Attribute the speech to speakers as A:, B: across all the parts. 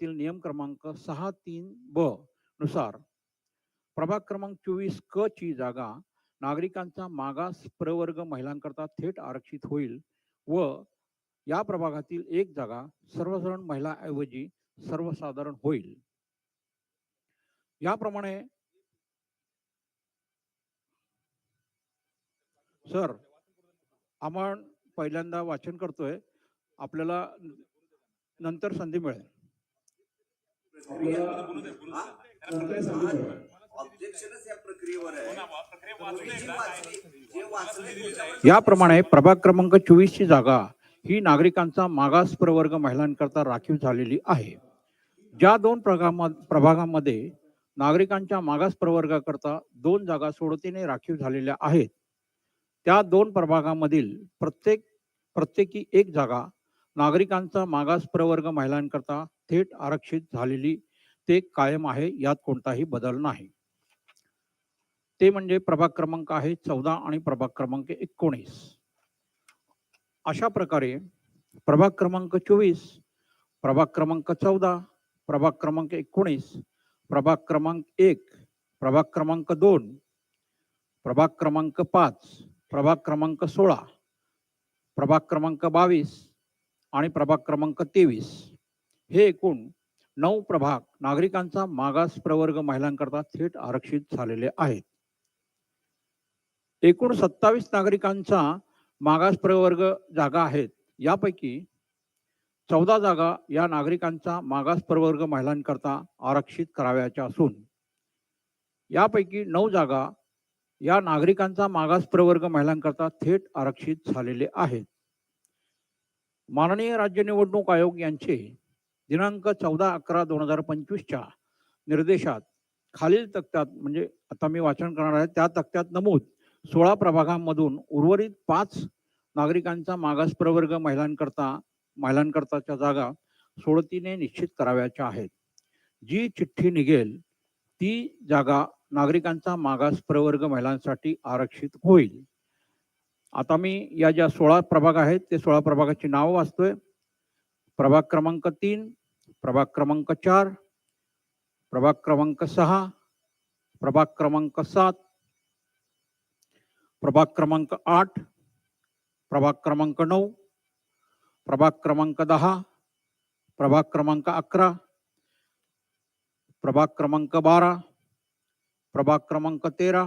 A: तील नियम क्रमांक सहा तीन ब नुसार प्रभाग क्रमांक चोवीस क ची जागा नागरिकांचा मागास प्रवर्ग महिलांकरता थेट आरक्षित होईल व या प्रभागातील एक जागा सर्वसाधारण महिलाऐवजी सर्वसाधारण होईल. याप्रमाणे सर आपण पहिल्यांदा वाचन करतोय. आपल्याला नंतर संधी मिळेल
B: ऑब्जेक्शनच या प्रक्रियेवर आहे तुम्ही जी वाचली जे वाचले त्याच्यावर
A: याप्रमाणे प्रभाग क्रमांक चोवीस ची जागा ही नागरिकांचा मागास प्रवर्ग महिलांकरता राखीव झालेली आहे. ज्या दोन प्रभागामध्ये नागरिकांच्या मागास प्रवर्गाकरता दोन जागा सोडतीने राखीव झालेल्या आहेत त्या दोन प्रभागामधील प्रत्येक प्रत्येकी एक जागा नागरिकांचा मागास प्रवर्ग महिलांकरता थेट आरक्षित झालेली ते कायम आहे यात कोणताही बदल नाही ते म्हणजे प्रभाग क्रमांक आहे चौदा आणि प्रभाग क्रमांक एकोणीस अशा प्रकारे प्रभाग क्रमांक चोवीस प्रभाग क्रमांक चौदा प्रभाग क्रमांक एकोणीस प्रभाग क्रमांक एक प्रभाग क्रमांक दोन प्रभाग क्रमांक पाच प्रभाग क्रमांक सोळा प्रभाग क्रमांक बावीस आणि प्रभाग क्रमांक तेवीस. हे एकूण नऊ प्रभाग नागरिकांचा मागास प्रवर्ग महिलांकरता थेट आरक्षित झालेले आहेत. एकूण सत्तावीस नागरिकांचा मागास प्रवर्ग जागा आहेत. यापैकी चौदा जागा या नागरिकांचा मागास प्रवर्ग महिलांकरता आरक्षित करावयाच्या असून यापैकी नऊ जागा या नागरिकांचा मागास प्रवर्ग महिलांकरता थेट आरक्षित झालेले आहेत. माननीय राज्य निवडणूक आयोग यांचे दिनांक चौदा अकरा दोन हजार पंचवीसच्या निर्देशात खालील तक्त्यात म्हणजे आता मी वाचन करणार आहे त्या तक्त्यात नमूद सोळा प्रभागांमधून उर्वरित पाच नागरिकांचा मागास प्रवर्ग महिलांकरता महिलांकरताच्या जागा सोडतीने निश्चित कराव्याच्या आहेत. जी चिठ्ठी निघेल ती जागा नागरिकांचा मागास प्रवर्ग महिलांसाठी आरक्षित होईल. आता मी या ज्या सोळा प्रभाग आहेत ते सोळा प्रभागाची नावं वाचतोय प्रभाग क्रमांक तीन प्रभाग क्रमांक चार प्रभाग क्रमांक सहा प्रभाग क्रमांक सात प्रभाग क्रमांक आठ प्रभाग क्रमांक नऊ प्रभाग क्रमांक दहा प्रभाग क्रमांक अकरा प्रभाग क्रमांक बारा प्रभाग क्रमांक तेरा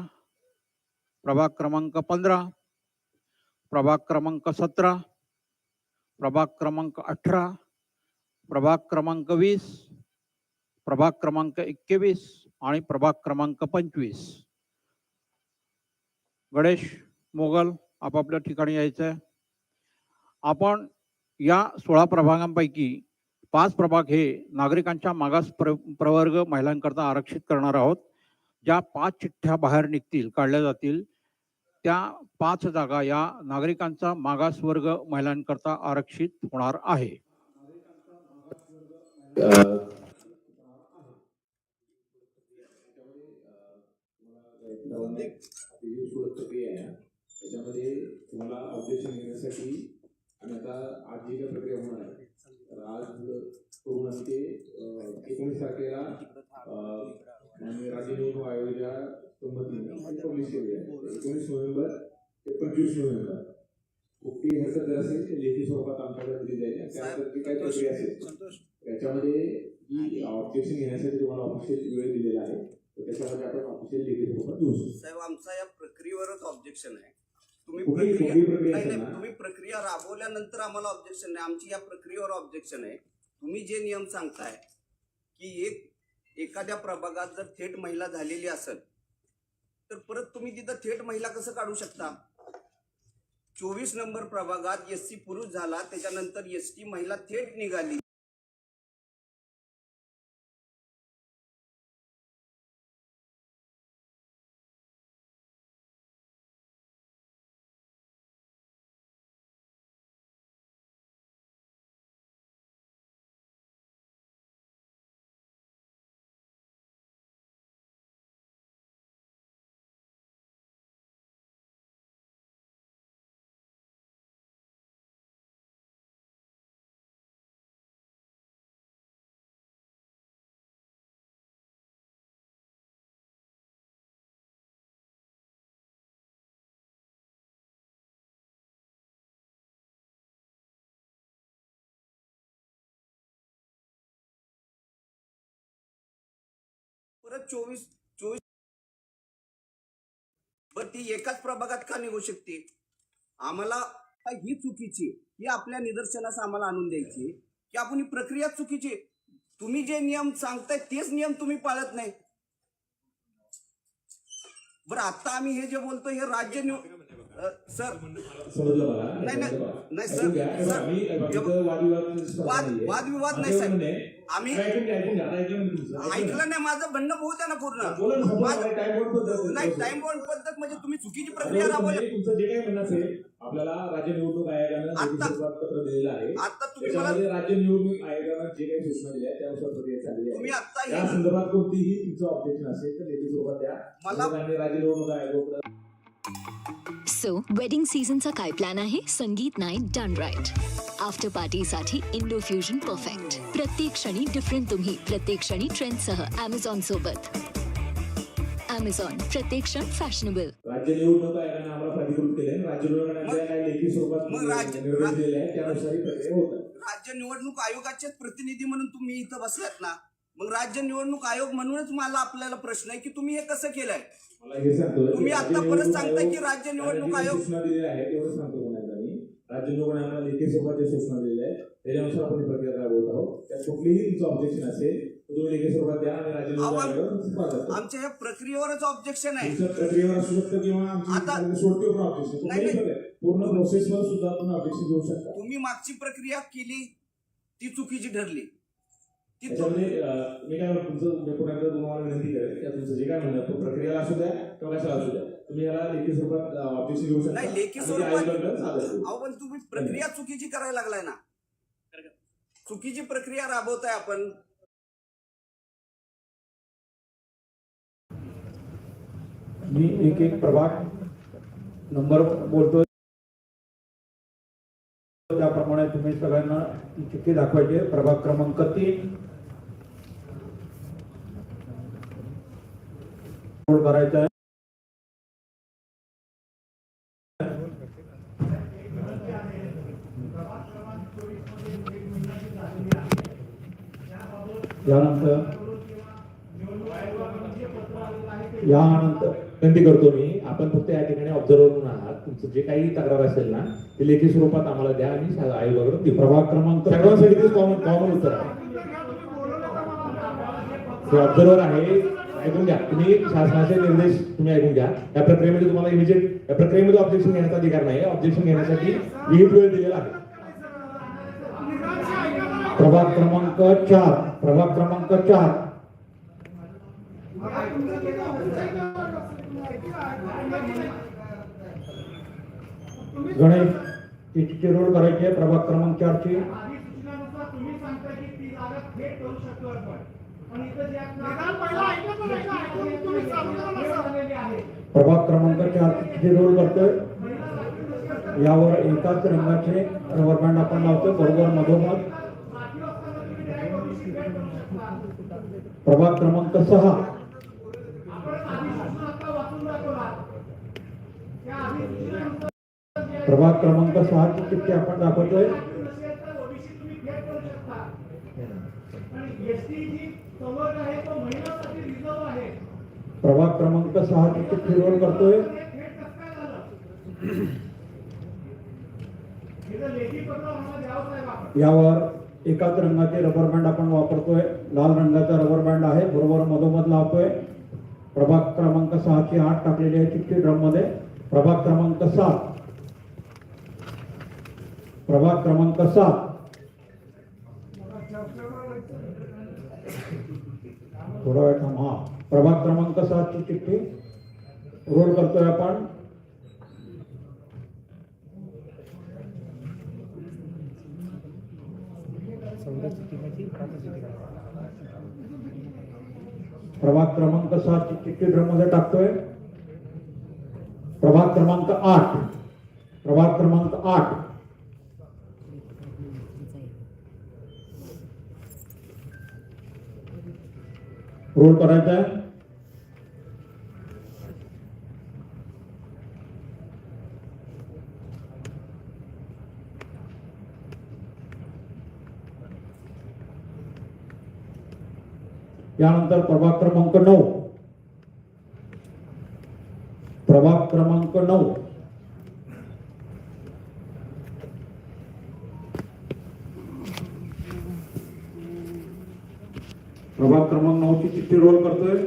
A: प्रभाग क्रमांक पंधरा प्रभाग क्रमांक सतरा प्रभाग क्रमांक अठरा प्रभाग क्रमांक वीस प्रभाग क्रमांक एकवीस आणि प्रभाग क्रमांक पंचवीस. गणेश मोगल आपापल्या ठिकाणी यायचं आहे आपण या सोळा प्रभागांपैकी पाच प्रभाग हे नागरिकांच्या मागास प्र प्रवर्ग महिलांकरता आरक्षित करणार आहोत. ज्या पाच चिठ्ठ्या बाहेर निघतील काढल्या जातील. त्या पाच जागा या नागरिकांचा मागास वर्ग महिलांकरता आरक्षित होणार आहे.
C: त्याच्यामध्ये तुम्हाला ऑब्जेक्शन घेण्यासाठी आणि आता आज जी काही प्रक्रिया होणार आहे तर आज करून आणि ते एकोणीस तारखेला अं, माननीय राज्य निवडणूक आयोगाच्या संमतीने पब्लिश केली आहे एकोणीस नोव्हेंबर ते पंचवीस नोव्हेंबर. कुठली हरकत असेल लेखी स्वरूपात आमच्याकडे दिली जाईल. त्यानंतर जी काही प्रक्रिया असेल? त्याच्यामध्ये जी ऑब्जेक्शन घेण्यासाठी तुम्हाला ऑफिशियल वेळ दिलेला आहे तर त्याच्यामध्ये आपण ऑफिशियल लेखी स्वरूपात देऊ शकतो.
B: साहेब आमचा या प्रक्रियेवरच ऑब्जेक्शन आहे. तुम्ही
C: कुठली-
B: प्रक्रिया
C: कुठली प्रक्रिया
B: नाही
C: असेल
B: नाही
C: ना?
B: तुम्ही प्रक्रिया राबवल्यानंतर आम्हाला ऑब्जेक्शन नाही. आमची या प्रक्रियेवर ऑब्जेक्शन आहे. तुम्ही जे नियम सांगताय की एक एखाद्या प्रभागात जर थेट महिला झालेली असेल तर परत तुम्ही तिथं थेट महिला कसं काढू शकता? चोवीस नंबर प्रभागात एस सी पुरुष झाला त्याच्यानंतर एस टी महिला थेट निघाली. परत चोवीस चोवीस. बर ती एकाच प्रभागात का निघू शकते? आम्हाला ही चुकीची ही आपल्या निदर्शनास आम्हाला आणून द्यायची की आपण ही प्रक्रिया चुकीची तुम्ही जे नियम सांगताय तेच नियम तुम्ही पाळत नाही. बरं आता आम्ही हे जे बोलतो हे राज्य निव सर. नाही, सर.
C: वादविवाद
B: नाही, साहेब. आम्ही-.
C: आता ऐकलं
B: नाही माझं म्हणणं होऊ द्या ना पूर्ण. नाही टाइम बाउंड पद्धत म्हणजे तुम्ही चुकीची
C: आता
B: प्रक्रिया राबवली.
C: तुमचं जे काही म्हणणं असेल आपल्याला राज्य निवडणूक आयोगानं
B: आता-
C: दिलेलं आहे
B: आता तुम्ही मला
C: राज्य निवडणूक आयोगानं जे काही सूचना दिल्या त्यानुसार प्रक्रिया चालली
B: तुम्ही
C: आहे
B: आता
C: त्या
B: हे
C: संदर्भात कोणतीही तुमचं ऑब्जेक्शन असेल तर लेखी स्वरूपात द्या.
B: मला-
C: राज्य निवडणूक आयोगाकडे
D: सो वेडिंग सीझनचा काय प्लॅन आहे Sangeet night done right after पार्टीसाठी इंडो फ्युजन परफेक्ट प्रत्येक क्षणी डिफरंट तुम्ही प्रत्येक क्षणी ट्रेंडसह अमेझॉन सोबत अमेझॉन प्रत्येक क्षण फॅशनेबल
C: राज्य निवडणूक आयोगाने आम्हाला प्राधिकृत केले राज्य स्वरूपात
B: राज्य-
C: निर्देश आहेत त्यानुसार ही प्रक्रिया होत आहे
B: राज्य निवडणूक आयोगाचेच प्रतिनिधी म्हणून तुम्ही इथं बसलात ना मग राज्य निवडणूक आयोग म्हणूनच मला आपल्याला प्रश्न आहे की तुम्ही हे कसं केलंय?
C: सांगतो.
B: तुम्ही आता परत सांगताय की राज्य निवडणूक आयोग-
C: सांगतो राज्य निवडणूक आयोगाने लेखी स्वरूपात जे सूचना दिलेल्या आहेत त्याच्यानुसार आपण प्रक्रिया राबवत आहोत. त्यात कुठलीही तुमचं ऑब्जेक्शन असेल तर तुम्ही लेखी स्वरूपात द्या आणि राज्य निवडणूक
B: आव्हान-
C: आयोगावर स्वीकार करा.
B: आमच्या ह्या प्रक्रियेवरच ऑब्जेक्शन आहे.
C: प्रक्रियेवर असू शकतं किंवा आमची
B: आता-
C: सोडती पण ऑब्जेक्शन. पूर्ण प्रोसेसवर सुद्धा तुम्ही ऑब्जेक्शन घेऊ शकता.
B: तुम्ही मागची प्रक्रिया केली ती चुकीची ठरली.
C: त्याच्यामध्ये मी काय म्हणतो, तुमचं मी पुन्हा एकदा तुम्हाला विनंती त्या तुमचं जे काय म्हणणं प्रक्रियाला असू द्या किंवा कशाला असू द्या तुम्ही याला लेखी स्वरूपात ऑब्जेक्शन घेऊ शकता.
B: नाही लेखी स्वरूपात पण तुम्ही प्रक्रिया चुकीची करायला लागलाय ना. चुकीची प्रक्रिया राबवताय आपण.
A: मी एक एक प्रभाग नंबर बोलतो त्याप्रमाणे तुम्ही सगळ्यांना ती चिठ्ठी दाखवायची आहे. प्रभाग क्रमांक तीन. करायचं आहे. यानंतर यानंतर
E: विनंती करतो मी आपण फक्त या ठिकाणी ऑब्झर्वर करून आहात. तुमचं जे काही तक्रार असेल ना ते लेखी स्वरूपात आम्हाला द्या आणि आयोगाकडून ती
A: प्रभाग क्रमांक
E: सगळ्यांसाठी कॉमन कॉमन उत्तर आहे. ऑब्झर्वर आहे ऐकून घ्या. तुम्ही शासनाचे निर्देश तुम्ही ऐकून घ्या. या प्रक्रियेमध्ये तुम्हाला इमिजिएट या प्रक्रियेमध्ये ऑब्जेक्शन घेण्याचा अधिकार नाही ऑब्जेक्शन घेण्यासाठी विहित वेळ दिलेला आहे.
A: प्रभाग क्रमांक चार. प्रभाग क्रमांक चार. गणेश ती करायची आहे. प्रभाग क्रमांक चारची
F: अधिसूचनेनुसार तुम्ही सांगता की ती जागा थेट करू शकतो आपण पण इथं ज्या झालेली आहे
A: प्रभाग क्रमांक चार किती रोल करतोय यावर एकाच रंगाचे रबर बँड आपण लावतो बरोबर मधोमध. प्रभाग क्रमांक सहा. प्रभाग क्रमांक सहा ची चिठ्ठी आपण दाखवतोय. प्रभाग क्रमांक सहा चिठ्ठी रोल करतोय? यावर एकाच रंगाचे रबर बँड आपण वापरतोय. लाल रंगाचा रबर बँड आहे बरोबर मधोमध लावतोय. प्रभाग क्रमांक सहा ची आठ टाकलेली आहे चिठ्ठी ड्रममध्ये. प्रभाग क्रमांक सात. प्रभाग क्रमांक सात. थोडा वेळ थांब हा. प्रभाग क्रमांक सात ची चिठ्ठी. रोल करतोय आपण. प्रभाग क्रमांक सात ची चिठ्ठी ड्रममध्ये टाकतोय. प्रभाग क्रमांक आठ. प्रभाग क्रमांक आठ. रोल करायचा आहे यानंतर प्रभाग क्रमांक नऊ. प्रभाग क्रमांक नऊ. प्रभाग क्रमांक नऊची चिठ्ठी रोल करतोय.